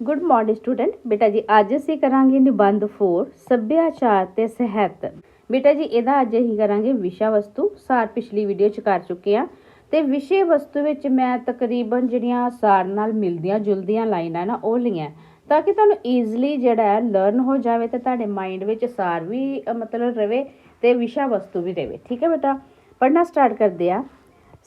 Good morning student ਬੇਟਾ ਜੀ, ਅੱਜ ਅਸੀਂ ਕਰਾਂਗੇ ਨਿਬੰਧ 4 ਸੱਭਿਆਚਾਰ ਤੇ ਸਿਹਤ। ਬੇਟਾ ਜੀ, ਇਹਦਾ ਅੱਜ ਅਸੀਂ ਕਰਾਂਗੇ ਵਿਸ਼ਾ ਵਸਤੂ। ਸਾਰ ਪਿਛਲੀ ਵੀਡੀਓ ਚ ਕਰ ਚੁੱਕੇ ਆ ਤੇ ਵਿਸ਼ੇ ਵਸਤੂ ਵਿੱਚ ਮੈਂ ਤਕਰੀਬਨ ਜਿਹੜੀਆਂ ਸਾਰ ਨਾਲ ਮਿਲਦੀਆਂ ਜੁਲਦੀਆਂ ਲਾਈਨਾਂ ਨਾ, ਉਹ ਲਈਆਂ। ਤਾਂ ਕਿ ਤੁਹਾਨੂੰ ਈਜ਼ੀਲੀ ਜਿਹੜਾ ਹੈ ਲਰਨ ਹੋ ਜਾਵੇ ਤੇ ਤੁਹਾਡੇ ਮਾਈਂਡ ਵਿੱਚ ਸਾਰ ਵੀ ਮਤਲਬ ਰਵੇ ਤੇ ਵਿਸ਼ਾ ਵਸਤੂ ਵੀ ਰਵੇ। ਠੀਕ ਹੈ ਬੇਟਾ? ਪੜ੍ਹਨਾ ਸਟਾਰਟ ਕਰਦੇ ਆ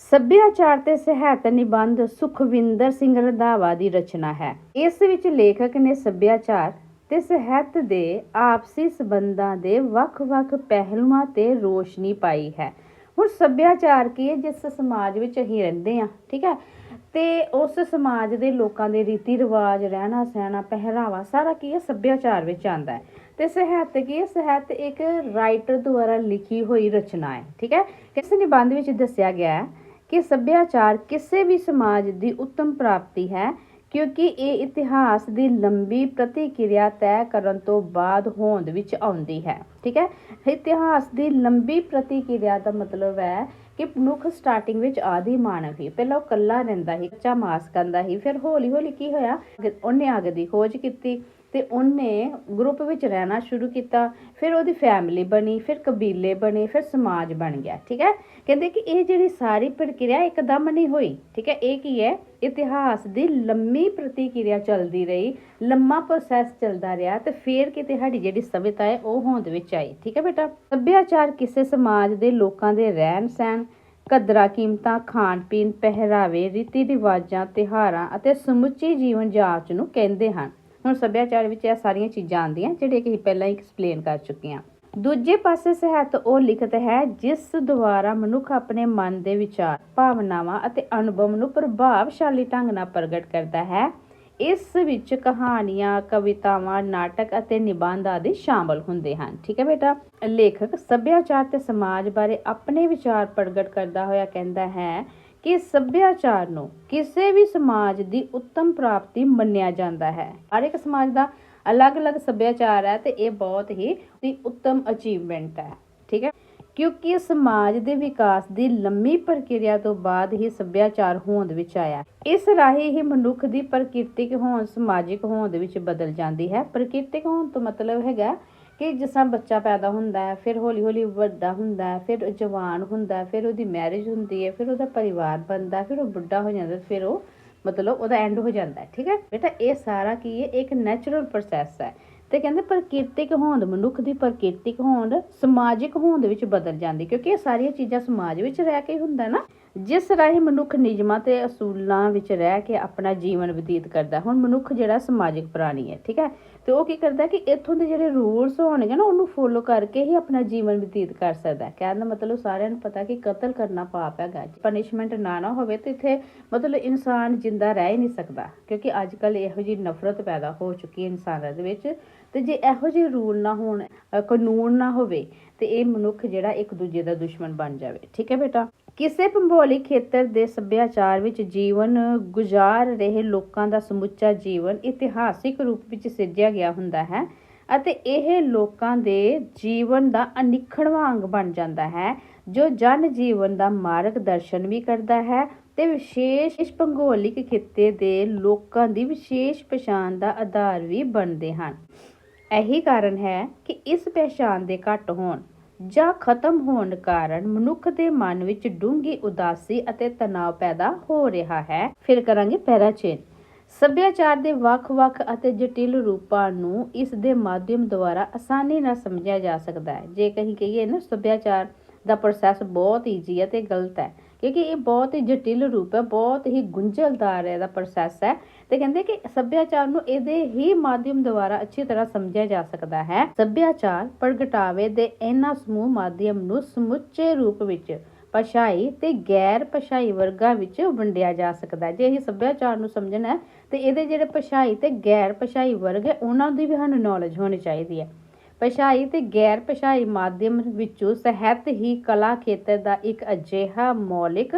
ਸੱਭਿਆਚਾਰ ਤੇ ਸਾਹਿਤ ਨਿਬੰਧ ਸੁਖਵਿੰਦਰ ਸਿੰਘ ਰੰਧਾਵਾ ਦੀ ਰਚਨਾ ਹੈ। ਇਸ ਵਿੱਚ ਲੇਖਕ ਨੇ ਸੱਭਿਆਚਾਰ ਤੇ ਸਾਹਿਤ ਦੇ ਆਪਸੀ ਸਬੰਧਾਂ ਦੇ ਵੱਖ-ਵੱਖ ਪਹਿਲੂਆਂ ਤੇ ਰੋਸ਼ਨੀ ਪਾਈ ਹੈ। ਹੁਣ ਸੱਭਿਆਚਾਰ ਕੀ ਹੈ? ਜਿਸ ਸਮਾਜ ਵਿੱਚ ਅਸੀਂ ਰਹਿੰਦੇ ਹਾਂ, ਠੀਕ ਹੈ? ਤੇ ਉਸ ਸਮਾਜ ਦੇ ਲੋਕਾਂ ਦੇ ਰੀਤੀ ਰਿਵਾਜ, ਰਹਿਣਾ ਸਹਿਣਾ, ਪਹਿਰਾਵਾ, ਸਾਰਾ ਕੀ ਹੈ ਸੱਭਿਆਚਾਰ ਵਿੱਚ ਆਂਦਾ ਹੈ। ਤੇ ਸਾਹਿਤ ਕੀ ਹੈ? ਸਾਹਿਤ ਇੱਕ ਰਾਈਟਰ ਦੁਆਰਾ ਲਿਖੀ ਹੋਈ ਰਚਨਾ ਹੈ, ਠੀਕ ਹੈ? ਇਸ ਨਿਬੰਧ ਵਿੱਚ ਦੱਸਿਆ ਗਿਆ ਹੈ ਕਿ ਸੱਭਿਆਚਾਰ ਕਿਸੇ ਵੀ ਸਮਾਜ ਦੀ ਉੱਤਮ ਪ੍ਰਾਪਤੀ ਹੈ, ਕਿਉਂਕਿ ਇਹ ਇਤਿਹਾਸ ਦੀ ਲੰਬੀ ਪ੍ਰਤੀਕਿਰਿਆ ਤੈਅ ਕਰਨ ਤੋਂ ਬਾਅਦ ਹੋਂਦ ਵਿੱਚ ਆਉਂਦੀ ਹੈ। ਠੀਕ ਹੈ? ਇਤਿਹਾਸ ਦੀ ਲੰਬੀ ਪ੍ਰਤੀਕਿਰਿਆ ਦਾ ਮਤਲਬ ਹੈ ਕਿ ਮਨੁੱਖ ਸਟਾਰਟਿੰਗ ਵਿੱਚ ਆਦੀ ਮਾਨਵ ਹੀ, ਪਹਿਲਾਂ ਉਹ ਕੱਲਾ ਰਹਿੰਦਾ ਸੀ ਕੱਚਾ ਮਾਸ ਖਾਂਦਾ ਸੀ, ਫਿਰ ਹੌਲੀ ਹੌਲੀ ਕੀ ਹੋਇਆ? ਉਹਨੇ ਅੱਗ ਦੀ ਖੋਜ ਕੀਤੀ। ਤੇ ਉਹਨੇ ਗਰੁੱਪ ਵਿੱਚ ਰਹਿਣਾ ਸ਼ੁਰੂ ਕੀਤਾ, ਫਿਰ ਉਹਦੀ ਫੈਮਿਲੀ ਬਣੀ, ਫਿਰ ਕਬੀਲੇ ਬਣੇ, ਫਿਰ ਸਮਾਜ ਬਣ ਗਿਆ, ਠੀਕ ਹੈ? ਕਹਿੰਦੇ ਕਿ ਇਹ ਜਿਹੜੀ ਸਾਰੀ ਪ੍ਰਕਿਰਿਆ ਇੱਕਦਮ ਨਹੀਂ ਹੋਈ, ਠੀਕ ਹੈ? ਇਹ ਕੀ ਹੈ? ਇਤਿਹਾਸ ਦੀ ਲੰਮੀ ਪ੍ਰਤੀਕਿਰਿਆ ਚੱਲਦੀ ਰਹੀ, ਲੰਮਾ ਪ੍ਰੋਸੈਸ ਚੱਲਦਾ ਰਿਹਾ ਤੇ ਫਿਰ ਕਿਤੇ ਸਾਡੀ ਜਿਹੜੀ ਸਭਿਅਤਾ ਹੈ, ਉਹ ਹੋਂਦ ਵਿੱਚ ਆਈ, ਠੀਕ ਹੈ ਬੇਟਾ? ਸੱਭਿਆਚਾਰ ਕਿਸੇ ਸਮਾਜ ਦੇ ਲੋਕਾਂ ਦੇ ਰਹਿਣ ਸਹਿਣ, ਕਦਰਾਂ ਕੀਮਤਾਂ, ਖਾਣ ਪੀਣ, ਪਹਿਰਾਵੇ ਰੀਤੀ ਰਿਵਾਜਾਂ ਤਿਉਹਾਰਾਂ ਅਤੇ ਸਮੁੱਚੀ ਜੀਵਨ ਜਾਂਚ ਨੂੰ ਕਹਿੰਦੇ ਹਨ। ਹੁਣ ਸੱਭਿਆਚਾਰ ਵਿੱਚ ਇਹ ਸਾਰੀਆਂ ਚੀਜ਼ਾਂ ਆਉਂਦੀਆਂ ਜਿਹੜੀਆਂ ਕਿ ਪਹਿਲਾਂ ਹੀ ਐਕਸਪਲੇਨ ਕਰ ਚੁੱਕੇ ਹਾਂ। ਦੂਜੇ ਪਾਸੇ ਸਾਹਿਤ ਉਹ ਲਿਖਤ ਹੈ, ਜਿਸ ਦੁਆਰਾ ਮਨੁੱਖ ਆਪਣੇ ਮਨ ਦੇ ਵਿਚਾਰ, ਭਾਵਨਾਵਾਂ ਅਤੇ ਅਨੁਭਵ ਨੂੰ ਪ੍ਰਭਾਵਸ਼ਾਲੀ ਢੰਗ ਨਾਲ ਪ੍ਰਗਟ ਕਰਦਾ ਹੈ। ਇਸ ਵਿੱਚ ਕਹਾਣੀਆਂ, ਕਵਿਤਾਵਾਂ, ਨਾਟਕ ਅਤੇ ਨਿਬੰਧ ਆਦਿ ਸ਼ਾਮਲ ਹੁੰਦੇ ਹਨ। ਠੀਕ ਹੈ ਬੇਟਾ? ਲੇਖਕ ਸੱਭਿਆਚਾਰ ਤੇ ਸਮਾਜ ਬਾਰੇ ਆਪਣੇ ਵਿਚਾਰ ਪ੍ਰਗਟ ਕਰਦਾ ਹੋਇਆ ਕਹਿੰਦਾ ਹੈ ਕਿ ਸੱਭਿਆਚਾਰ ਨੂੰ ਕਿਸੇ ਵੀ ਸਮਾਜ ਦੀ ਉੱਤਮ ਪ੍ਰਾਪਤੀ ਮੰਨਿਆ ਜਾਂਦਾ ਹੈ। ਹਰ ਇੱਕ ਸਮਾਜ ਦਾ ਅਲੱਗ-ਅਲੱਗ ਸੱਭਿਆਚਾਰ ਹੈ ਤੇ ਇਹ ਬਹੁਤ ਹੀ ਦੀ ਉੱਤਮ ਅਚੀਵਮੈਂਟ ਹੈ, ਠੀਕ ਹੈ? ਕਿਉਂਕਿ ਸਮਾਜ ਦੇ ਵਿਕਾਸ ਦੀ ਲੰਮੀ ਪ੍ਰਕਿਰਿਆ ਤੋਂ ਬਾਅਦ ਹੀ ਸੱਭਿਆਚਾਰ ਹੋਂਦ ਵਿੱਚ ਆਇਆ। ਇਸ ਰਾਹੀਂ ਹੀ ਮਨੁੱਖ ਦੀ ਪ੍ਰਕਿਰਤਿਕ ਹੋਂਦ ਸਮਾਜਿਕ ਹੋਂਦ ਵਿੱਚ ਬਦਲ ਜਾਂਦੀ ਹੈ। ਪ੍ਰਕਿਰਤਿਕ ਹੋਂਦ ਤੋਂ ਮਤਲਬ ਹੈਗਾ ਕਿ ਜਿਸ ਤਰ੍ਹਾਂ ਬੱਚਾ ਪੈਦਾ ਹੁੰਦਾ ਹੈ, ਫਿਰ ਹੌਲੀ ਹੌਲੀ ਵੱਡਾ ਹੁੰਦਾ ਹੈ, ਫਿਰ ਜਵਾਨ ਹੁੰਦਾ ਫਿਰ ਉਹਦੀ ਮੈਰਿਜ ਹੁੰਦੀ ਹੈ, ਫਿਰ ਉਹਦਾ ਪਰਿਵਾਰ ਬਣਦਾ ਫਿਰ ਉਹ ਬੁੱਢਾ ਹੋ ਜਾਂਦਾ ਫਿਰ ਉਹ ਮਤਲਬ ਉਹਦਾ ਐਂਡ ਹੋ ਜਾਂਦਾ ਠੀਕ ਹੈ? ਬੇਟਾ, ਇਹ ਸਾਰਾ ਕੀ ਹੈ? ਇੱਕ ਨੈਚੁਰਲ ਪ੍ਰੋਸੈਸ ਹੈ। ਤੇ ਕਹਿੰਦੇ ਪ੍ਰਕਿਰਤਿਕ ਹੋਂਦ, ਮਨੁੱਖ ਦੀ ਪ੍ਰਕਿਰਤਿਕ ਹੋਂਦ ਸਮਾਜਿਕ ਹੋਂਦ ਵਿੱਚ ਬਦਲ ਜਾਂਦੀ ਕਿਉਂਕਿ ਇਹ ਸਾਰੀਆਂ ਚੀਜ਼ਾਂ ਸਮਾਜ ਵਿੱਚ ਰਹਿ ਕੇ ਹੁੰਦਾ ਨਾ। ਜਿਸ ਰਾਹੀਂ ਮਨੁੱਖ ਨਿਯਮਾਂ ਤੇ ਅਸੂਲਾਂ ਵਿੱਚ ਰਹਿ ਕੇ ਆਪਣਾ ਜੀਵਨ ਬਤੀਤ ਕਰਦਾ ਹੁਣ ਮਨੁੱਖ ਜਿਹੜਾ ਸਮਾਜਿਕ ਪ੍ਰਾਣੀ ਹੈ, ਠੀਕ ਹੈ? ਤੇ ਉਹ ਕੀ ਕਰਦਾ ਕਿ ਇੱਥੋਂ ਦੇ ਜਿਹੜੇ ਰੂਲਸ ਹੋਣਗੇ ਨਾ, ਉਹਨੂੰ ਫੋਲੋ ਕਰਕੇ ਹੀ ਆਪਣਾ ਜੀਵਨ ਬਤੀਤ ਕਰ ਸਕਦਾ ਕਹਿਣ ਦਾ ਮਤਲਬ ਸਾਰਿਆਂ ਨੂੰ ਪਤਾ ਕਿ ਕਤਲ ਕਰਨਾ ਪਾਪ ਹੈਗਾ ਪਨਿਸ਼ਮੈਂਟ ਨਾ ਨਾ ਹੋਵੇ ਤੇ ਇੱਥੇ ਮਤਲਬ ਇਨਸਾਨ ਜਿੰਦਾ ਰਹਿ ਹੀ ਨਹੀਂ ਸਕਦਾ, ਕਿਉਂਕਿ ਅੱਜ ਕੱਲ ਇਹੋ ਜਿਹੀ ਨਫ਼ਰਤ ਪੈਦਾ ਹੋ ਚੁੱਕੀ ਹੈ ਇਨਸਾਨਾਂ ਦੇ ਵਿੱਚ। ਤੇ ਜੇ ਇਹੋ ਜਿਹੇ ਰੂਲ ਨਾ ਹੋਣ ਕਾਨੂੰਨ ਨਾ ਹੋਵੇ ਤੇ ਇਹ ਮਨੁੱਖ ਜਿਹੜਾ ਇੱਕ ਦੂਜੇ ਦਾ ਦੁਸ਼ਮਣ ਬਣ ਜਾਵੇ। ਠੀਕ ਹੈ ਬੇਟਾ? ਕਿਸੇ ਭੂਗੋਲਿਕ ਖੇਤਰ ਦੇ ਸੱਭਿਆਚਾਰ ਵਿੱਚ ਜੀਵਨ ਗੁਜ਼ਾਰ ਰਹੇ ਲੋਕਾਂ ਦਾ ਸਮੁੱਚਾ ਜੀਵਨ ਇਤਿਹਾਸਿਕ ਰੂਪ ਵਿੱਚ ਸਿਰਜਿਆ ਗਿਆ ਹੁੰਦਾ ਹੈ ਅਤੇ ਇਹ ਲੋਕਾਂ ਦੇ ਜੀਵਨ ਦਾ ਅਨਿੱਖੜਵਾਂ ਅੰਗ ਬਣ ਜਾਂਦਾ ਹੈ, ਜੋ ਜਨ ਜੀਵਨ ਦਾ ਮਾਰਗਦਰਸ਼ਨ ਵੀ ਕਰਦਾ ਹੈ ਤੇ ਵਿਸ਼ੇਸ਼ ਭੂਗੋਲਿਕ ਖਿੱਤੇ ਦੇ ਲੋਕਾਂ ਦੀ ਵਿਸ਼ੇਸ਼ ਪਛਾਣ ਦਾ ਆਧਾਰ ਵੀ ਬਣਦੇ ਹਨ। ਇਹੀ ਕਾਰਨ ਹੈ ਕਿ ਇਸ ਪਛਾਣ ਦੇ ਘੱਟ ਹੋਣ ਜਾਂ ਖਤਮ ਹੋਣ ਕਾਰਨ ਮਨੁੱਖ ਦੇ ਮਨ ਵਿੱਚ ਡੂੰਘੀ ਉਦਾਸੀ ਅਤੇ ਤਣਾਅ ਪੈਦਾ ਹੋ ਰਿਹਾ ਹੈ। ਫਿਰ ਕਰਾਂਗੇ ਪੈਰਾਚੇਨ। ਸੱਭਿਆਚਾਰ ਦੇ ਵੱਖ-ਵੱਖ ਅਤੇ ਜਟਿਲ ਰੂਪਾਂ ਨੂੰ ਇਸ ਦੇ ਮਾਧਿਅਮ ਦੁਆਰਾ ਆਸਾਨੀ ਨਾਲ ਸਮਝਿਆ ਜਾ ਸਕਦਾ ਹੈ। ਜੇ ਕਹੀਂ ਕਹੀਏ ਨਾ, ਸੱਭਿਆਚਾਰ ਦਾ ਪ੍ਰੋਸੈਸ ਬਹੁਤ ਈਜ਼ੀ ਹੈ ਤੇ ਗਲਤ ਹੈ। ਕਿਉਂਕਿ ਇਹ ਬਹੁਤ ਹੀ ਜਟਿਲ ਰੂਪ ਹੈ, ਬਹੁਤ ਹੀ ਗੁੰਝਲਦਾਰ ਇਹਦਾ ਪ੍ਰੋਸੈਸ ਹੈ। ਤੇ ਕਹਿੰਦੇ ਕਿ ਸੱਭਿਆਚਾਰ ਨੂੰ ਇਹਦੇ ਹੀ ਮਾਧਿਅਮ ਦੁਆਰਾ ਅੱਛੀ ਤਰ੍ਹਾਂ ਸਮਝਿਆ ਜਾ ਸਕਦਾ ਹੈ। ਸੱਭਿਆਚਾਰ ਪ੍ਰਗਟਾਵੇ ਦੇ ਇਹਨਾਂ ਸਮੂਹ ਮਾਧਿਅਮ ਨੂੰ ਸਮੁੱਚੇ ਰੂਪ ਵਿੱਚ ਭਾਸ਼ਾਈ ਤੇ ਗੈਰ ਭਾਸ਼ਾਈ ਵਰਗਾਂ ਵਿੱਚ ਵੰਡਿਆ ਜਾ ਸਕਦਾ ਹੈ। ਜੇ ਅਸੀਂ ਸੱਭਿਆਚਾਰ ਨੂੰ ਸਮਝਣਾ ਹੈ, ਤੇ ਇਹਦੇ ਜਿਹੜੇ ਭਾਸ਼ਾਈ ਤੇ ਗੈਰ ਭਾਸ਼ਾਈ ਵਰਗ ਹੈ, ਉਹਨਾਂ ਦੀ ਵੀ ਸਾਨੂੰ ਨੌਲੇਜ ਹੋਣੀ ਚਾਹੀਦੀ ਹੈ। ਭਾਸ਼ਾਈ ਤੇ ਗੈਰ ਭਾਸ਼ਾਈ ਮਾਧਿਅਮ ਵਿੱਚੋਂ ਸਾਹਿਤ ਹੀ ਕਲਾ ਖੇਤਰ ਦਾ ਇੱਕ ਅਜਿਹਾ ਮੌਲਿਕ,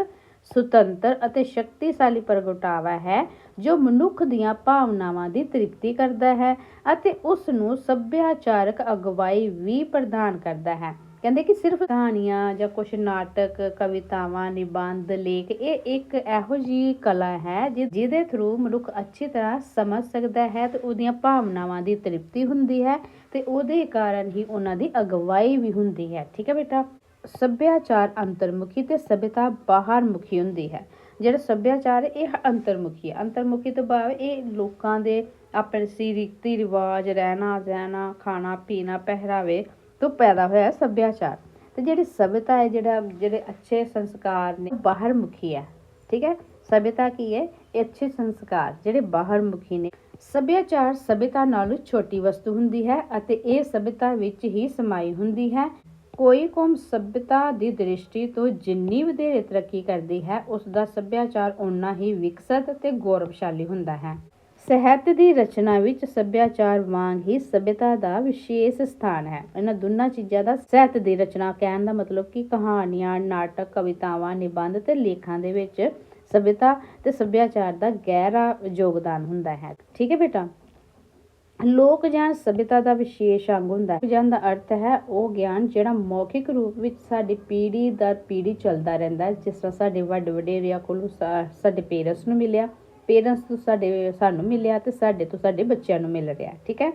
ਸੁਤੰਤਰ ਅਤੇ ਸ਼ਕਤੀਸ਼ਾਲੀ ਪ੍ਰਗਟਾਵਾ ਹੈ, ਜੋ ਮਨੁੱਖ ਦੀਆਂ ਭਾਵਨਾਵਾਂ ਦੀ ਤ੍ਰਿਪਤੀ ਕਰਦਾ ਹੈ ਅਤੇ ਉਸ ਨੂੰ ਸੱਭਿਆਚਾਰਕ ਅਗਵਾਈ ਵੀ ਪ੍ਰਦਾਨ ਕਰਦਾ ਹੈ। ਕਹਿੰਦੇ ਕਿ ਸਿਰਫ ਕਹਾਣੀਆਂ ਜਾਂ ਕੁਝ ਨਾਟਕ, ਕਵਿਤਾਵਾਂ, ਨਿਬੰਧ, ਲੇਖ, ਇਹ ਇੱਕ ਇਹੋ ਜਿਹੀ ਕਲਾ ਹੈ ਜਿ- ਜਿਹਦੇ ਥਰੂ ਮਨੁੱਖ ਅੱਛੀ ਤਰ੍ਹਾਂ ਸਮਝ ਸਕਦਾ ਹੈ ਤੇ ਉਹਦੀਆਂ ਭਾਵਨਾਵਾਂ ਦੀ ਤ੍ਰਿਪਤੀ ਹੁੰਦੀ ਹੈ ਤੇ ਉਹਦੇ ਕਾਰਨ ਹੀ ਉਹਨਾਂ ਦੀ ਅਗਵਾਈ ਵੀ ਹੁੰਦੀ ਹੈ। ਠੀਕ ਹੈ ਬੇਟਾ? ਸੱਭਿਆਚਾਰ ਅੰਤਰਮੁਖੀ ਤੇ ਸਭਿਅਤਾ ਬਾਹਰਮੁਖੀ ਹੁੰਦੀ ਹੈ। ਜਿਹੜਾ ਸੱਭਿਆਚਾਰ ਇਹ ਅੰਤਰਮੁਖੀ ਹੈ। ਅੰਤਰਮੁਖੀ ਤੋਂ ਭਾਵ ਇਹ ਲੋਕਾਂ ਦੇ ਆਪਣੇ ਰੀਤੀ ਰਿਵਾਜ ਰਹਿਣਾ ਸਹਿਣਾ ਖਾਣਾ ਪੀਣਾ ਪਹਿਰਾਵੇ ਤੋਂ ਪੈਦਾ ਹੋਇਆ ਸੱਭਿਆਚਾਰ। ਤੇ ਜਿਹੜੀ ਸਭਿਅਤਾ ਹੈ, ਜਿਹੜਾ, ਜਿਹੜੇ ਅੱਛੇ ਸੰਸਕਾਰ ਨੇ ਬਾਹਰ ਮੁਖੀ ਹੈ। ਠੀਕ ਹੈ? ਸਭਿਅਤਾ ਕੀ ਹੈ? ਇਹ ਅੱਛੇ ਸੰਸਕਾਰ, ਜਿਹੜੇ ਬਾਹਰ ਮੁਖੀ ਨੇ। ਸੱਭਿਆਚਾਰ ਸਭਿਅਤਾ ਨਾਲੋਂ ਛੋਟੀ ਵਸਤੂ ਹੁੰਦੀ ਹੈ ਅਤੇ ਇਹ ਸਭਿਅਤਾ ਵਿੱਚ ਹੀ ਸਮਾਈ ਹੁੰਦੀ ਹੈ। ਕੋਈ ਕੌਮ ਸਭਿਅਤਾ ਦੀ ਦ੍ਰਿਸ਼ਟੀ ਤੋਂ ਜਿੰਨੀ ਵਧੇਰੇ ਤਰੱਕੀ ਕਰਦੀ ਹੈ ਉਸ ਦਾ ਸੱਭਿਆਚਾਰ ਓਨਾ ਹੀ ਵਿਕਸਿਤ ਤੇ ਗੌਰਵਸ਼ਾਲੀ ਹੁੰਦਾ ਹੈ। ਸਾਹਿਤ ਦੀ ਰਚਨਾ ਵਿੱਚ ਸੱਭਿਆਚਾਰ ਵਾਂਗ ਹੀ ਸਭਿਅਤਾ ਦਾ ਵਿਸ਼ੇਸ਼ ਸਥਾਨ ਹੈ। ਇਹਨਾਂ ਦੋਨਾਂ ਚੀਜ਼ਾਂ ਦਾ ਸਾਹਿਤ ਦੀ ਰਚਨਾ ਕਹਿਣ ਦਾ ਮਤਲਬ ਕਿ ਕਹਾਣੀਆਂ, ਨਾਟਕ, ਕਵਿਤਾਵਾਂ, ਨਿਬੰਧ ਤੇ ਲੇਖਾਂ ਦੇ ਵਿੱਚ ਸਭਿਅਤਾ ਤੇ ਸੱਭਿਆਚਾਰ ਦਾ ਗਹਿਰਾ ਯੋਗਦਾਨ ਹੁੰਦਾ ਹੈ। ਠੀਕ ਹੈ ਬੇਟਾ? ਲੋਕ ਗਿਆਨ ਸਭਿਅਤਾ ਦਾ ਵਿਸ਼ੇਸ਼ ਅੰਗ ਹੁੰਦਾ ਹੈ। ਗਿਆਨ ਦਾ ਅਰਥ ਹੈ ਉਹ ਗਿਆਨ ਜਿਹੜਾ ਮੌਖਿਕ ਰੂਪ ਵਿੱਚ ਸਾਡੀ ਪੀੜ੍ਹੀ ਦਰ ਪੀੜ੍ਹੀ ਚੱਲਦਾ ਰਹਿੰਦਾ ਹੈ। ਜਿਸ ਤਰ੍ਹਾਂ ਸਾਡੇ ਵੱਡੇ ਵਡੇਰਿਆਂ ਕੋਲੋਂ ਸਾਡੇ ਪੇਰੈਂਟਸ ਨੂੰ ਮਿਲਿਆ। ਪੇਰੈਂਟਸ ਤੋਂ ਸਾਡੇ, ਸਾਨੂੰ ਮਿਲਿਆ ਤੇ ਸਾਡੇ ਤੋਂ ਸਾਡੇ ਬੱਚਿਆਂ ਨੂੰ ਮਿਲ ਰਿਹਾ, ਠੀਕ ਹੈ?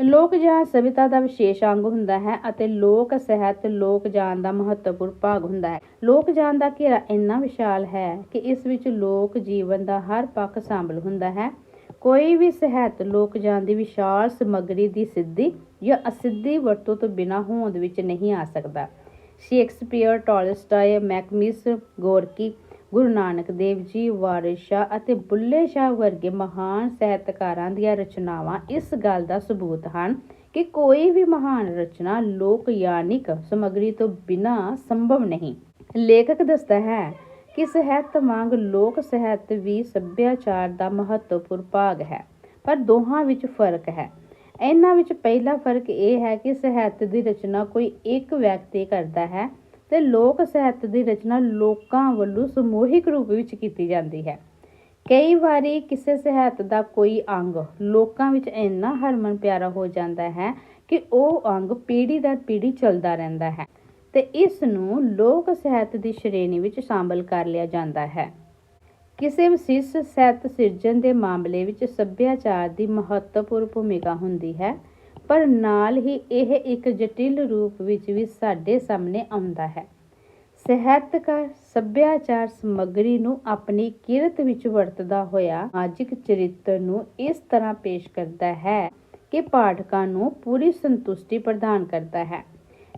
ਲੋਕ ਗਿਆਨ ਸਭਿਤਾ ਦਾ ਵਿਸ਼ੇਸ਼ ਅੰਗ ਹੁੰਦਾ ਹੈ ਅਤੇ ਲੋਕ ਸਾਹਿਤ, ਲੋਕ ਗਿਆਨ ਦਾ ਮਹੱਤਵਪੂਰਨ ਭਾਗ ਹੁੰਦਾ ਹੈ। ਲੋਕ ਜਾਨ ਦਾ ਘੇਰਾ ਇੰਨਾ ਵਿਸ਼ਾਲ ਹੈ ਕਿ ਇਸ ਵਿੱਚ ਲੋਕ ਜੀਵਨ ਦਾ ਹਰ ਪੱਖ ਸ਼ਾਮਲ ਹੁੰਦਾ ਹੈ। ਕੋਈ ਵੀ ਸਾਹਿਤ, ਲੋਕ ਗਿਆਨ ਦੀ ਵਿਸ਼ਾਲ ਸਮੱਗਰੀ ਦੀ ਸਿੱਧੀ ਜਾਂ ਅਸਿੱਧੀ ਵਰਤੋਂ ਤੋਂ ਬਿਨਾਂ ਹੋਂਦ ਵਿੱਚ ਨਹੀਂ ਆ ਸਕਦਾ। Shakespeare, Tolstoy, ਮੈਕਮਿਸ, Gorky Guru Nanak Dev ji, Waris ਸ਼ਾਹ ਅਤੇ ਬੁੱਲੇ ਸ਼ਾਹ ਵਰਗੇ ਮਹਾਨ ਸਾਹਿਤਕਾਰਾਂ ਦੀਆਂ ਰਚਨਾਵਾਂ ਇਸ ਗੱਲ ਦਾ ਸਬੂਤ ਹਨ ਕਿ ਕੋਈ ਵੀ ਮਹਾਨ ਰਚਨਾ ਲੋਕ ਯਾਨਿਕ ਸਮੱਗਰੀ ਤੋਂ ਬਿਨਾਂ ਸੰਭਵ ਨਹੀਂ। ਲੇਖਕ ਦੱਸਦਾ ਹੈ ਕਿ ਸਾਹਿਤ ਵਾਂਗ ਲੋਕ ਸਾਹਿਤ ਵੀ ਸੱਭਿਆਚਾਰ ਦਾ ਮਹੱਤਵਪੂਰਨ ਭਾਗ ਹੈ, ਪਰ ਦੋਹਾਂ ਵਿੱਚ ਫ਼ਰਕ ਹੈ। ਇਹਨਾਂ ਵਿੱਚ ਪਹਿਲਾ ਫ਼ਰਕ ਇਹ ਹੈ ਕਿ ਸਾਹਿਤ ਦੀ ਰਚਨਾ ਕੋਈ ਇੱਕ ਵਿਅਕਤੀ ਕਰਦਾ ਹੈ ਤੇ ਲੋਕ ਸਾਹਿਤ ਦੀ ਰਚਨਾ ਲੋਕਾਂ ਵੱਲੋਂ ਸਮੂਹਿਕ ਰੂਪ ਵਿੱਚ ਕੀਤੀ ਜਾਂਦੀ ਹੈ। ਕਈ ਵਾਰੀ ਕਿਸੇ ਸਾਹਿਤ ਦਾ ਕੋਈ ਅੰਗ ਲੋਕਾਂ ਵਿੱਚ ਇੰਨਾ ਹਰਮਨ ਪਿਆਰਾ ਹੋ ਜਾਂਦਾ ਹੈ ਕਿ ਉਹ ਅੰਗ ਪੀੜ੍ਹੀ ਦਰ ਪੀੜ੍ਹੀ ਚੱਲਦਾ ਰਹਿੰਦਾ ਹੈ ਤੇ ਇਸ ਨੂੰ ਲੋਕ ਸਾਹਿਤ ਦੀ ਸ਼੍ਰੇਣੀ ਵਿੱਚ ਸ਼ਾਮਲ ਕਰ ਲਿਆ ਜਾਂਦਾ ਹੈ। ਕਿਸੇ ਵਿਸ਼ੇਸ਼ ਸਾਹਿਤ ਸਿਰਜਣ ਦੇ ਮਾਮਲੇ ਵਿੱਚ ਸੱਭਿਆਚਾਰ ਦੀ ਮਹੱਤਵਪੂਰਨ ਭੂਮਿਕਾ ਹੁੰਦੀ ਹੈ। ਪਰ ਨਾਲ ਹੀ ਇਹ ਇੱਕ ਜਟਿਲ ਰੂਪ ਵਿੱਚ ਵੀ ਸਾਡੇ ਸਾਹਮਣੇ ਆਉਂਦਾ ਹੈ। ਸਾਹਿਤਕਾਰ ਸੱਭਿਆਚਾਰ ਸਮੱਗਰੀ ਨੂੰ ਆਪਣੀ ਕਿਰਤ ਵਿੱਚ ਵਰਤਦਾ ਹੋਇਆ ਸਮਾਜਿਕ ਚਰਿੱਤਰ ਨੂੰ ਇਸ ਤਰ੍ਹਾਂ ਪੇਸ਼ ਕਰਦਾ ਹੈ ਕਿ ਪਾਠਕਾਂ ਨੂੰ ਪੂਰੀ ਸੰਤੁਸ਼ਟੀ ਪ੍ਰਦਾਨ ਕਰਦਾ ਹੈ।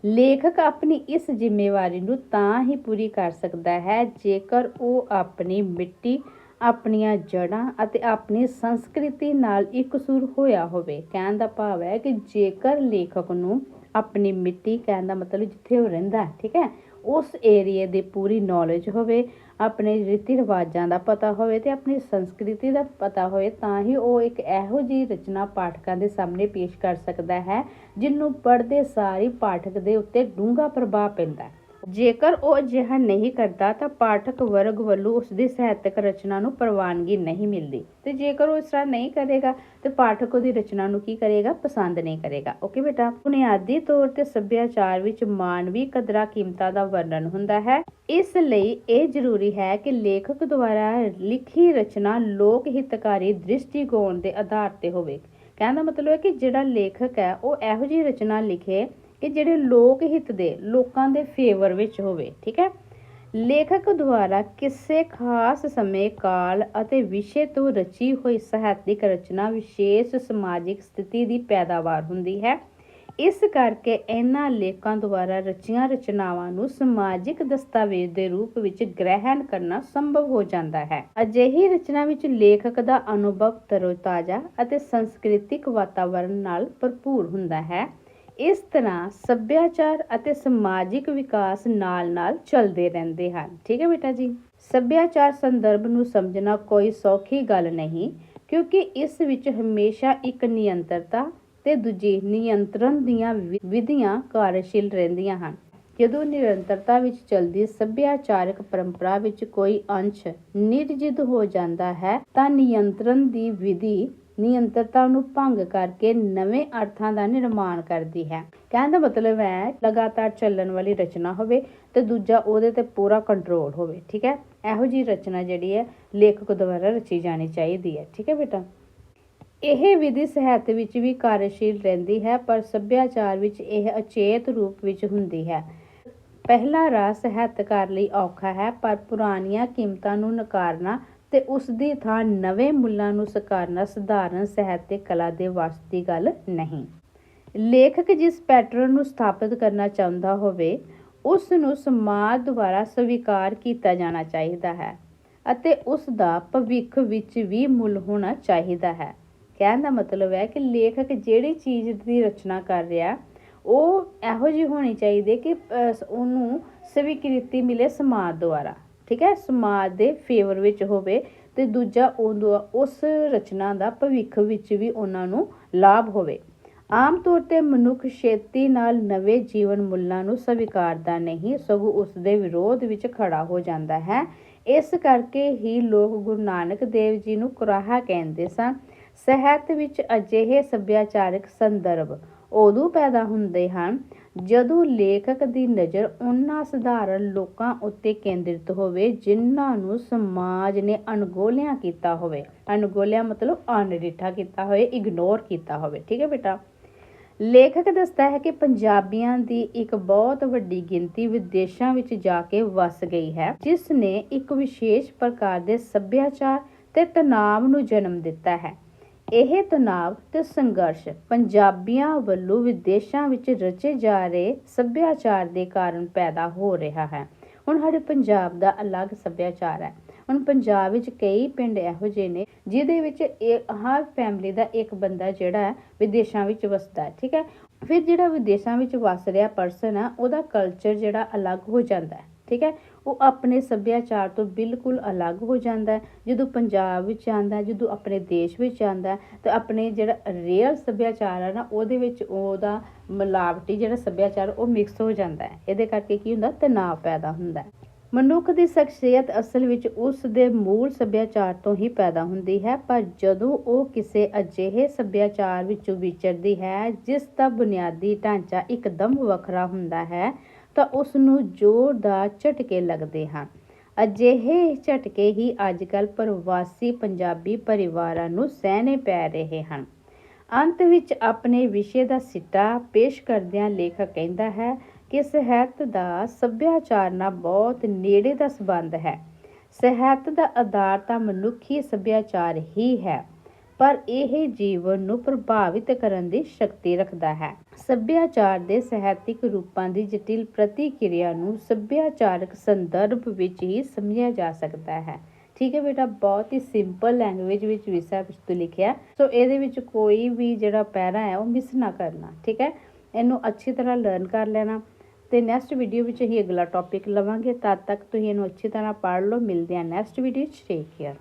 ਲੇਖਕ ਆਪਣੀ ਇਸ ਜ਼ਿੰਮੇਵਾਰੀ ਨੂੰ ਤਾਂ ਹੀ ਪੂਰੀ ਕਰ ਸਕਦਾ ਹੈ ਜੇਕਰ ਉਹ ਆਪਣੀ ਮਿੱਟੀ ਆਪਣੀਆਂ ਜੜ੍ਹਾਂ ਅਤੇ ਆਪਣੀ ਸੰਸਕ੍ਰਿਤੀ ਨਾਲ ਇਕਸੁਰ ਹੋਇਆ ਹੋਵੇ। ਕਹਿਣ ਦਾ ਭਾਵ ਹੈ ਕਿ ਜੇਕਰ ਲੇਖਕ ਨੂੰ ਆਪਣੀ ਮਿੱਟੀ ਕਹਿਣ ਦਾ ਮਤਲਬ ਜਿੱਥੇ ਉਹ ਰਹਿੰਦਾ ਠੀਕ ਹੈ, ਉਸ ਏਰੀਏ ਦੀ ਪੂਰੀ ਨੌਲੇਜ ਹੋਵੇ, ਆਪਣੇ ਰੀਤੀ ਰਿਵਾਜਾਂ ਦਾ ਪਤਾ ਹੋਵੇ ਤੇ ਆਪਣੀ ਸੰਸਕ੍ਰਿਤੀ ਦਾ ਪਤਾ ਹੋਵੇ, ਤਾਂ ਹੀ ਉਹ ਇੱਕ ਇਹੋ ਜਿਹੀ ਰਚਨਾ ਪਾਠਕਾਂ ਦੇ ਸਾਹਮਣੇ ਪੇਸ਼ ਕਰ ਸਕਦਾ ਹੈ ਜਿਹਨੂੰ ਪੜ੍ਹਦੇ ਸਾਰੀ ਪਾਠਕ ਦੇ ਉੱਤੇ ਡੂੰਘਾ ਪ੍ਰਭਾਵ ਪੈਂਦਾ ਹੈ। ਜੇਕਰ ਉਹ ਅਜਿਹਾ ਨਹੀਂ ਕਰਦਾ ਤਾਂ ਪਾਠਕ ਵਰਗ ਵੱਲੋਂ ਉਸ ਦੀ ਸਾਹਿਤਕ ਰਚਨਾ ਨੂੰ ਪ੍ਰਵਾਨਗੀ ਨਹੀਂ ਮਿਲਦੀ। ਤੇ ਜੇਕਰ ਉਹ ਇਸ ਤਰ੍ਹਾਂ ਨਹੀਂ ਕਰੇਗਾ, ਤੇ ਪਾਠਕ ਉਹਦੀ ਰਚਨਾ ਨੂੰ ਕੀ ਕਰੇਗਾ? ਪਸੰਦ ਨਹੀਂ ਕਰੇਗਾ। ਓਕੇ ਬੇਟਾ? ਬੁਨਿਆਦੀ ਤੌਰ ਤੇ ਸੱਭਿਆਚਾਰ ਵਿੱਚ ਮਾਨਵੀ ਕਦਰਾਂ ਕੀਮਤਾਂ ਦਾ ਵਰਣਨ ਹੁੰਦਾ ਹੈ। ਇਸ ਲਈ ਇਹ ਜ਼ਰੂਰੀ ਹੈ ਕਿ ਲੇਖਕ ਦੁਆਰਾ ਲਿਖੀ ਰਚਨਾ ਲੋਕ ਹਿਤਕਾਰੀ ਦ੍ਰਿਸ਼ਟੀਕੋਣ ਦੇ ਆਧਾਰ ਤੇ ਹੋਵੇ। ਕਹਿਣ ਦਾ ਮਤਲਬ ਹੈ ਕਿ ਜਿਹੜਾ ਲੇਖਕ ਹੈ, ਉਹ ਇਹੋ ਜਿਹੀ ਰਚਨਾ ਲਿਖੇ ਕਿ ਜਿਹੜੇ ਲੋਕ ਹਿੱਤ ਦੇ, ਲੋਕਾਂ ਦੇ ਫੇਵਰ ਵਿੱਚ ਹੋਵੇ, ਠੀਕ ਹੈ? ਲੇਖਕ ਦੁਆਰਾ ਕਿਸੇ ਖਾਸ ਸਮੇਂ ਕਾਲ ਅਤੇ ਵਿਸ਼ੇ ਤੋਂ ਰਚੀ ਹੋਈ ਸਾਹਿਤਿਕ ਰਚਨਾ ਵਿਸ਼ੇਸ਼ ਸਮਾਜਿਕ ਸਥਿਤੀ ਦੀ ਪੈਦਾਵਾਰ ਹੁੰਦੀ ਹੈ। ਇਸ ਕਰਕੇ ਇਹਨਾਂ ਲੇਖਕਾਂ ਦੁਆਰਾ ਰਚੀਆਂ ਰਚਨਾਵਾਂ ਨੂੰ ਸਮਾਜਿਕ ਦਸਤਾਵੇਜ਼ ਦੇ ਰੂਪ ਵਿੱਚ ਗ੍ਰਹਿਣ ਕਰਨਾ ਸੰਭਵ ਹੋ ਜਾਂਦਾ ਹੈ। ਅਜਿਹੀ ਰਚਨਾ ਵਿੱਚ ਲੇਖਕ ਦਾ ਅਨੁਭਵ ਤਰੋਤਾਜ਼ਾ ਅਤੇ ਸੰਸਕ੍ਰਿਤਿਕ ਵਾਤਾਵਰਣ ਨਾਲ ਭਰਪੂਰ ਹੁੰਦਾ ਹੈ। ਇਸ ਤਰ੍ਹਾਂ ਸੱਭਿਆਚਾਰ ਅਤੇ ਸਮਾਜਿਕ ਵਿਕਾਸ ਨਾਲ-ਨਾਲ ਚੱਲਦੇ ਰਹਿੰਦੇ ਹਨ। ਠੀਕ ਹੈ ਬੇਟਾ ਜੀ? ਸੱਭਿਆਚਾਰ ਸੰਦਰਭ ਨੂੰ ਸਮਝਣਾ ਕੋਈ ਸੌਖੀ ਗੱਲ ਨਹੀਂ, ਕਿਉਂਕਿ ਇਸ ਵਿੱਚ ਹਮੇਸ਼ਾ ਇੱਕ ਨਿਯੰਤਰਤਾ ਤੇ ਦੂਜੀ ਨਿਯੰਤਰਣ ਦੀਆਂ ਵਿ- ਵਿਧੀਆਂ ਕਾਰਜਸ਼ੀਲ ਰਹਿੰਦੀਆਂ ਹਨ। ਜਦੋਂ ਨਿਰੰਤਰਤਾ ਵਿੱਚ ਚਲਦੀ ਸੱਭਿਆਚਾਰਕ ਪਰੰਪਰਾ ਵਿੱਚ ਕੋਈ ਅੰਸ਼ ਨਿਰਜਿਤ ਹੋ ਜਾਂਦਾ ਹੈ, ਤਾਂ ਨਿਯੰਤਰਣ ਦੀ ਵਿਧੀ ਨਿਯੰਤਰਤਾ ਨੂੰ ਭੰਗ ਕਰਕੇ ਨਵੇਂ ਅਰਥਾਂ ਦਾ ਨਿਰਮਾਣ ਕਰਦੀ ਹੈ। ਕਹਿਣ ਦਾ ਮਤਲਬ ਹੈ, ਲਗਾਤਾਰ ਚੱਲਣ ਵਾਲੀ ਰਚਨਾ ਹੋਵੇ ਤੇ ਦੂਜਾ ਉਹਦੇ ਤੇ ਪੂਰਾ ਕੰਟਰੋਲ ਹੋਵੇ, ਠੀਕ ਹੈ? ਇਹੋ ਜੀ ਰਚਨਾ ਜਿਹੜੀ ਹੈ, ਲੇਖਕ ਦੁਆਰਾ ਰਚੀ ਜਾਣੀ ਚਾਹੀਦੀ ਹੈ, ਠੀਕ ਹੈ ਬੇਟਾ? ਇਹ ਵਿਧੀ ਸਾਹਿਤ ਵਿੱਚ ਵੀ ਕਾਰਜਸ਼ੀਲ ਰਹਿੰਦੀ ਹੈ, ਪਰ ਸੱਭਿਆਚਾਰ ਵਿੱਚ ਇਹ ਅਚੇਤ ਰੂਪ ਵਿੱਚ ਹੁੰਦੀ ਹੈ। ਪਹਿਲਾ ਰਾਹ ਸਾਹਿਤਕਾਰ ਲਈ ਔਖਾ ਹੈ, ਪਰ ਪੁਰਾਣੀਆਂ ਕੀਮਤਾਂ ਨੂੰ ਨਕਾਰਨਾ ਤੇ ਉਸ ਦੀ ਥਾਂ ਨਵੇਂ ਮੁੱਲਾਂ ਨੂੰ ਸਕਾਰਨਾ ਸਧਾਰਨ ਸਾਹਿਤਿਕ ਕਲਾ ਦੇ ਵੱਸ ਦੀ ਗੱਲ ਨਹੀਂ। ਲੇਖਕ ਜਿਸ ਪੈਟਰਨ ਨੂੰ ਸਥਾਪਿਤ ਕਰਨਾ ਚਾਹੁੰਦਾ ਹੋਵੇ ਉਸ ਨੂੰ ਸਮਾਜ ਦੁਆਰਾ ਸਵੀਕਾਰ ਕੀਤਾ ਜਾਣਾ ਚਾਹੀਦਾ ਹੈ ਅਤੇ ਉਸ ਦਾ ਭਵਿੱਖ ਵਿੱਚ ਵੀ ਮੁੱਲ ਹੋਣਾ ਚਾਹੀਦਾ ਹੈ। ਕਹਿਣ ਦਾ ਮਤਲਬ ਹੈ ਕਿ ਲੇਖਕ ਜਿਹੜੀ ਚੀਜ਼ ਦੀ ਰਚਨਾ ਕਰ ਰਿਹਾ, ਉਹ ਇਹੋ ਜਿਹੀ ਹੋਣੀ ਚਾਹੀਦੀ ਕਿ ਉਹਨੂੰ ਸਵੀਕ੍ਰਿਤੀ ਮਿਲੇ ਸਮਾਜ ਦੁਆਰਾ। ਠੀਕ ਹੈ, ਸਮਾਜ ਦੇ ਫੇਵਰ ਵਿੱਚ ਹੋਵੇ ਤੇ ਦੂਜਾ ਉਸ ਰਚਨਾ ਦਾ ਭਵਿੱਖ ਵਿੱਚ ਵੀ ਉਹਨਾਂ ਨੂੰ ਲਾਭ ਹੋਵੇ। ਆਮ ਤੌਰ ਤੇ ਮਨੁੱਖ ਛੇਤੀ ਨਾਲ ਨਵੇਂ ਜੀਵਨ ਮੁੱਲਾਂ ਨੂੰ ਸਵੀਕਾਰਦਾ ਨਹੀਂ, ਸਗੋਂ ਉਸ ਦੇ ਵਿਰੋਧ ਵਿੱਚ ਖੜਾ ਹੋ ਜਾਂਦਾ ਹੈ। ਇਸ ਕਰਕੇ ਹੀ ਲੋਕ ਗੁਰੂ ਨਾਨਕ ਦੇਵ ਜੀ ਨੂੰ ਕੁਰਾਹਾ ਕਹਿੰਦੇ ਸਨ। ਸਾਹਿਤ ਵਿੱਚ ਅਜਿਹੇ ਸੱਭਿਆਚਾਰਕ ਸੰਦਰਭ ਉਦੋਂ ਪੈਦਾ ਹੁੰਦੇ ਹਨ ਜਦੋਂ ਲੇਖਕ ਦੀ ਨਜ਼ਰ ਉਹਨਾਂ ਸਧਾਰਨ ਲੋਕਾਂ ਉੱਤੇ ਕੇਂਦਰਿਤ ਹੋਵੇ, ਜਿਨ੍ਹਾਂ ਨੂੰ ਸਮਾਜ ਨੇ ਅਣਗੌਲਿਆ ਕੀਤਾ ਹੋਵੇ, ਅਣਗੌਲਿਆ ਮਤਲਬ ਅਣਡਿੱਠਾ ਕੀਤਾ ਹੋਵੇ ਇਗਨੋਰ ਕੀਤਾ ਹੋਵੇ, ਠੀਕ ਹੈ ਬੇਟਾ? ਲੇਖਕ ਦੱਸਦਾ ਹੈ ਕਿ ਪੰਜਾਬੀਆਂ ਦੀ ਇੱਕ ਬਹੁਤ ਵੱਡੀ ਗਿਣਤੀ ਵਿਦੇਸ਼ਾਂ ਵਿੱਚ ਜਾ ਕੇ ਵਸ ਗਈ ਹੈ, ਜਿਸ ਨੇ ਇੱਕ ਵਿਸ਼ੇਸ਼ ਪ੍ਰਕਾਰ ਦੇ ਸੱਭਿਆਚਾਰ ਤੇ ਤਣਾਅ ਨੂੰ ਜਨਮ ਦਿੱਤਾ ਹੈ। ਇਹ ਤਣਾਅ ਤੇ ਸੰਘਰਸ਼ ਪੰਜਾਬੀਆਂ ਵੱਲੋਂ ਵਿਦੇਸ਼ਾਂ ਵਿੱਚ ਰਚੇ ਜਾ ਰਹੇ ਸੱਭਿਆਚਾਰ ਦੇ ਕਾਰਨ ਪੈਦਾ ਹੋ ਰਿਹਾ ਹੈ। ਹੁਣ ਸਾਡੇ ਪੰਜਾਬ ਦਾ ਅਲੱਗ ਸੱਭਿਆਚਾਰ ਹੈ। ਹੁਣ ਪੰਜਾਬ ਵਿੱਚ ਕਈ ਪਿੰਡ ਇਹੋ ਜਿਹੇ ਨੇ ਜਿਹਦੇ ਵਿੱਚ ਇਹ ਹਰ ਫੈਮਿਲੀ ਦਾ ਇੱਕ ਬੰਦਾ ਜਿਹੜਾ ਹੈ ਵਿਦੇਸ਼ਾਂ ਵਿੱਚ ਵਸਦਾ ਹੈ, ਠੀਕ ਹੈ? ਫਿਰ ਜਿਹੜਾ ਵਿਦੇਸ਼ਾਂ ਵਿੱਚ ਵਸ ਰਿਹਾ ਪਰਸਨ ਹੈ, ਉਹਦਾ ਕਲਚਰ ਜਿਹੜਾ ਅਲੱਗ ਹੋ ਜਾਂਦਾ ਹੈ, ਠੀਕ ਹੈ? ਉਹ ਆਪਣੇ ਸੱਭਿਆਚਾਰ ਤੋਂ ਬਿਲਕੁਲ ਅਲੱਗ ਹੋ ਜਾਂਦਾ ਜਦੋਂ ਪੰਜਾਬ ਵਿੱਚ ਆਉਂਦਾ ਜਦੋਂ ਆਪਣੇ ਦੇਸ਼ ਵਿੱਚ ਆਉਂਦਾ ਤਾਂ ਆਪਣੇ ਜਿਹੜਾ ਰੀਅਲ ਸੱਭਿਆਚਾਰ ਹੈ ਨਾ, ਉਹਦੇ ਵਿੱਚ ਉਹਦਾ ਮਿਲਾਵਟੀ ਜਿਹੜਾ ਸੱਭਿਆਚਾਰ, ਉਹ ਮਿਕਸ ਹੋ ਜਾਂਦਾ ਹੈ। ਇਹਦੇ ਕਰਕੇ ਕੀ ਹੁੰਦਾ, ਤਣਾਅ ਪੈਦਾ ਹੁੰਦਾ ਹੈ। ਮਨੁੱਖ ਦੀ ਸ਼ਖਸੀਅਤ ਅਸਲ ਵਿੱਚ ਉਸ ਦੇ ਮੂਲ ਸੱਭਿਆਚਾਰ ਤੋਂ ਹੀ ਪੈਦਾ ਹੁੰਦੀ ਹੈ, ਪਰ ਜਦੋਂ ਉਹ ਕਿਸੇ ਅਜਿਹੇ ਸੱਭਿਆਚਾਰ ਵਿੱਚੋਂ ਵਿਚਰਦੀ ਹੈ, ਜਿਸ ਦਾ ਬੁਨਿਆਦੀ ਢਾਂਚਾ ਇੱਕਦਮ ਵੱਖਰਾ ਹੁੰਦਾ ਹੈ ਤਾਂ ਉਸ ਨੂੰ ਜ਼ੋਰਦਾਰ ਝਟਕੇ ਲੱਗਦੇ ਹਨ। ਅਜਿਹੇ ਝਟਕੇ ਹੀ ਅੱਜਕੱਲ ਪ੍ਰਵਾਸੀ ਪੰਜਾਬੀ ਪਰਿਵਾਰਾਂ ਨੂੰ ਸਹਿਣੇ ਪੈ ਰਹੇ ਹਨ। ਅੰਤ ਵਿੱਚ ਆਪਣੇ ਵਿਸ਼ੇ ਦਾ ਸਿੱਟਾ ਪੇਸ਼ ਕਰਦਿਆਂ ਲੇਖਕ ਕਹਿੰਦਾ ਹੈ ਕਿ ਸਾਹਿਤ ਦਾ ਸੱਭਿਆਚਾਰ ਨਾਲ ਬਹੁਤ ਨੇੜੇ ਦਾ ਸੰਬੰਧ ਹੈ। ਸਾਹਿਤ ਦਾ ਆਧਾਰ ਤਾਂ ਮਨੁੱਖੀ ਸੱਭਿਆਚਾਰ ਹੀ ਹੈ। ਪਰ ਇਹ ਜੀਵਨ ਨੂੰ ਪ੍ਰਭਾਵਿਤ ਕਰਨ ਦੀ ਸ਼ਕਤੀ ਰੱਖਦਾ ਹੈ। ਸੱਭਿਆਚਾਰ ਦੇ ਸਾਹਿਤਿਕ ਰੂਪਾਂ ਦੀ ਜਟਿਲ ਪ੍ਰਤੀਕਿਰਿਆ ਨੂੰ ਸੱਭਿਆਚਾਰਕ ਸੰਦਰਭ ਵਿੱਚ ਹੀ ਸਮਝਿਆ ਜਾ ਸਕਦਾ ਹੈ। ਠੀਕ ਹੈ ਬੇਟਾ, ਬਹੁਤ ਹੀ ਸਿੰਪਲ ਲੈਂਗੁਏਜ ਵਿੱਚ ਵਿਸ਼ਾ ਵਸਤੂ ਲਿਖਿਆ। ਸੋ ਇਹਦੇ ਵਿੱਚ ਕੋਈ ਵੀ ਜਿਹੜਾ ਪੈਰਾ ਹੈ, ਉਹ ਮਿਸ ਨਾ ਕਰਨਾ, ਠੀਕ ਹੈ? ਇਹਨੂੰ ਅੱਛੀ ਤਰ੍ਹਾਂ ਲਰਨ ਕਰ ਲੈਣਾ ਤੇ ਨੈਕਸਟ ਵੀਡੀਓ ਵਿੱਚ ਅਸੀਂ ਅਗਲਾ ਟੌਪਿਕ ਲਵਾਂਗੇ। ਤਦ ਤੱਕ ਤੁਸੀਂ ਇਹਨੂੰ ਅੱਛੀ ਤਰ੍ਹਾਂ ਪੜ੍ਹ ਲਓ। ਮਿਲਦੇ ਹਾਂ ਨੈਕਸਟ ਵੀਡੀਓ 'ਚ ਟੇਕ ਕੇਅਰ